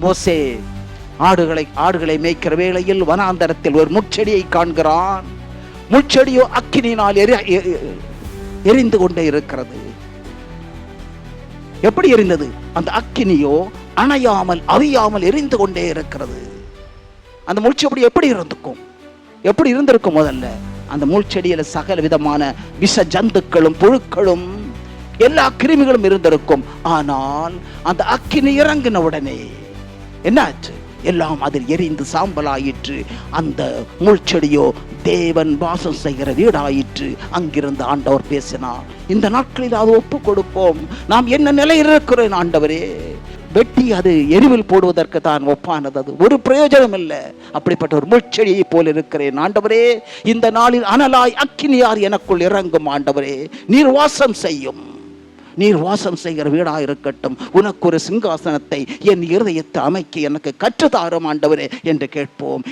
மோசே ஆடுகளை ஆடுகளை மேய்க்கிற வேளையில் வனாந்தரத்தில் ஒரு முட்செடியை காண்கிறான். முட்செடியோ அக்கினியினால் எரி எரிந்து கொண்டே இருக்கிறது. எப்படி எரிந்தது? அந்த அக்கினியோ அணையாமல் அவியாமல் எரிந்து கொண்டே இருக்கிறது. அந்த முள்செடி எப்படி இருந்திருக்கும்? எப்படி இருந்திருக்கும் முதல்ல? அந்த முள்செடியில சகல விதமான விஷ ஜந்துக்களும் புழுக்களும் எல்லா கிருமிகளும் இருந்திருக்கும். ஆனால் அந்த அக்கினி இறங்கின உடனே என்னாச்சு? எல்லாம் அதில் எரிந்து சாம்பலாயிற்று. அந்த முள்செடியோ தேவன் வாசம் செய்கிற வீடாயிற்று. அங்கிருந்து ஆண்டவர் பேசினார் இந்த நாட்களில் அது ஒப்பு கொடுப்போம். நாம் என்ன நிலையில் இருக்கிறேன் ஆண்டவரே? வெட்டி அது எரிவில் போடுவதற்கு தான் ஒப்பானது. அது ஒரு பிரயோஜனம் இல்லை. அப்படிப்பட்ட ஒரு முட்செடியை போல் இருக்கிறேன் ஆண்டவரே. இந்த நாளில் அனலாய் அக்கினியார் எனக்குள் இறங்கும் ஆண்டவரே. நீர் வாசம் செய்யும். நீர் வாசம் செய்கிற வீடாக இருக்கட்டும் உனக்கு ஒரு சிங்காசனத்தை என் இருதயத்தை அமைக்க எனக்கு கற்றுத்தாரும் ஆண்டவரே என்று கேட்போம்.